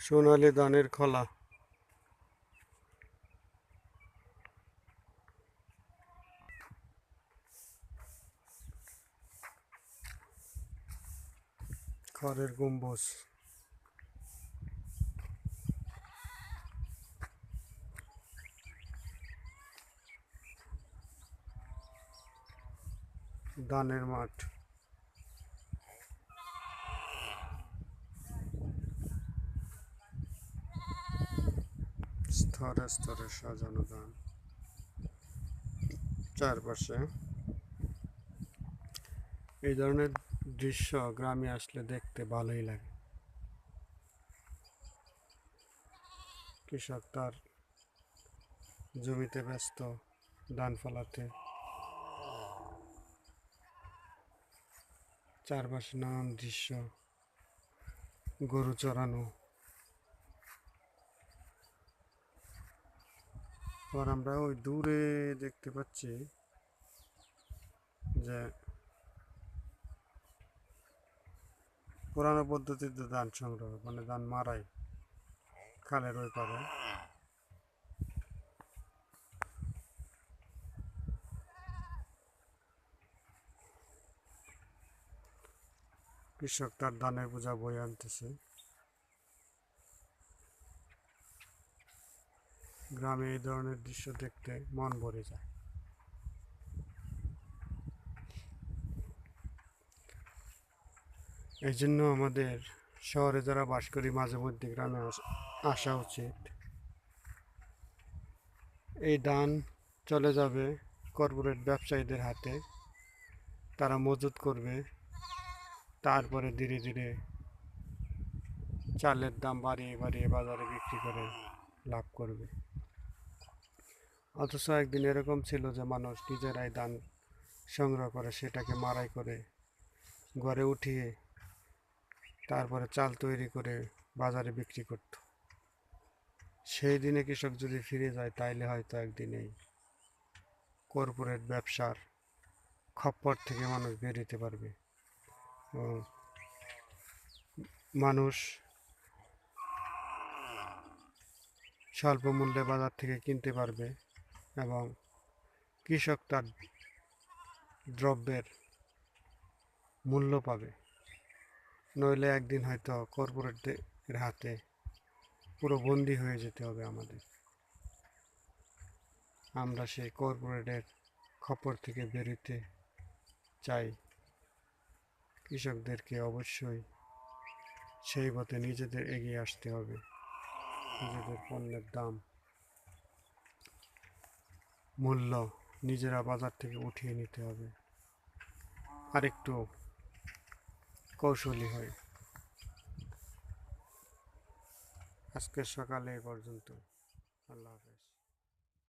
সোনালি ধানের খোলা। খড়ের গম্বুজ। ধানের মাঠ। স্তরে স্তরে সাজানো ধান চারপাশে এই ধরনের দৃশ্য গ্রামে আসলে দেখতে ভালোই লাগে। কৃষক তার জমিতে ব্যস্ত, ধান ফলাতে। চারপাশে নানান দৃশ্য, গরু চড়ানো। আর আমরা ওই দূরে দেখতে পাচ্ছি যে পুরানো পদ্ধতিতে ধান সংগ্রহ মানে ধান মারাই খালের ওই পারে। কৃষক তার ধানের বোঝা বয়ে আনতেছে। গ্রামে এই ধরনের দৃশ্য দেখতে মন ভরে যায়। এই জন্য আমাদের শহরে যারা বাস করি, মাঝে মধ্যে গ্রামে আসা উচিত। এই দান চলে যাবে কর্পোরেট ব্যবসায়ীদের হাতে। তারা মজুত করবে। তারপরে ধীরে ধীরে চালের দাম বাড়িয়ে বাড়িয়ে বাজারে বিক্রি করে লাভ করবে। অথচ একদিন এরকম ছিল যে মানুষ নিজেরাই ধান সংগ্রহ করে, সেটাকে মারাই করে ঘরে উঠিয়ে তারপরে চাল তৈরি করে বাজারে বিক্রি করত। সেই দিনে কৃষক যদি ফিরে যায়, তাইলে হয়তো একদিন এই কর্পোরেট ব্যবসার খপ্পর থেকে মানুষ বেরোতে পারবে। মানুষ স্বল্প মূল্যে বাজার থেকে কিনতে পারবে। এবং কৃষক তার দ্রব্যের মূল্য পাবে। নইলে একদিন হয়তো কর্পোরেটদের হাতে পুরো বন্দি হয়ে যেতে হবে আমাদের। আমরা সেই কর্পোরেটের খপর থেকে বেরোতে চাই। কৃষকদেরকে অবশ্যই সেই পথে নিজেদের এগিয়ে আসতে হবে। নিজেদের পণ্যের দাম মূল্য নিজেরা বাজার থেকে উঠিয়ে নিতে হবে। আর একটু কৌশলী হয় আজকের সকালে এ পর্যন্ত। আল্লাহ হাফেজ।